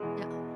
呀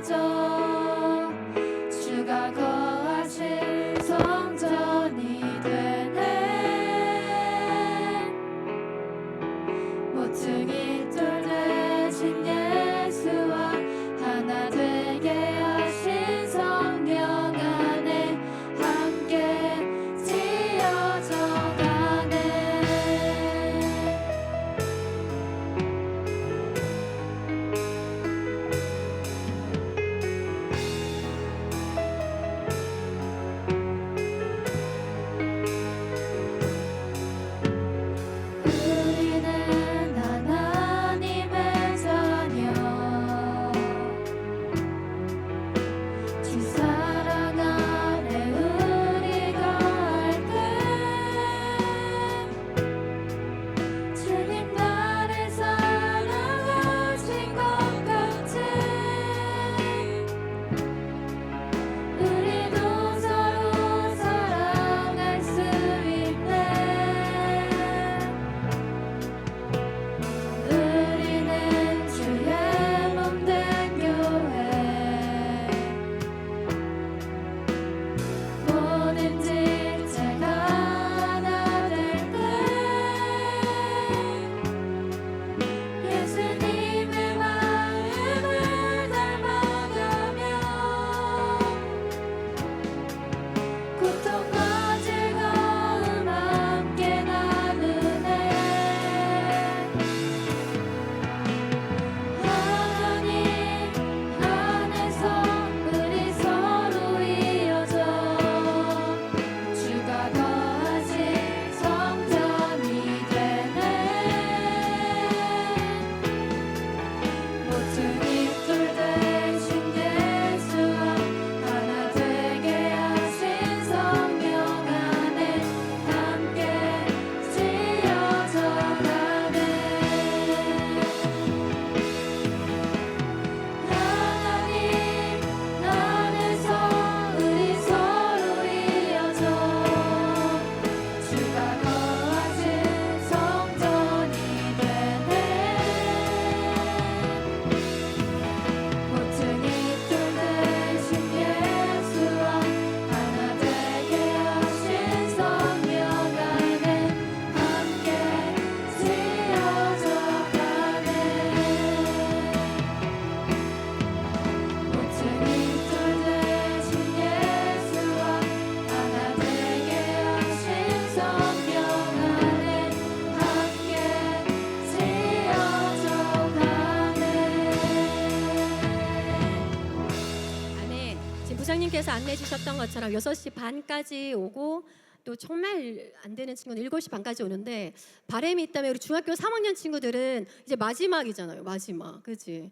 맞아. 교수님께서 안내해 주셨던 것처럼 6시 반까지 오고 또 정말 안 되는 친구는 7시 반까지 오는데 바램이 있다면 우리 중학교 3학년 친구들은 이제 마지막이잖아요. 마지막. 그지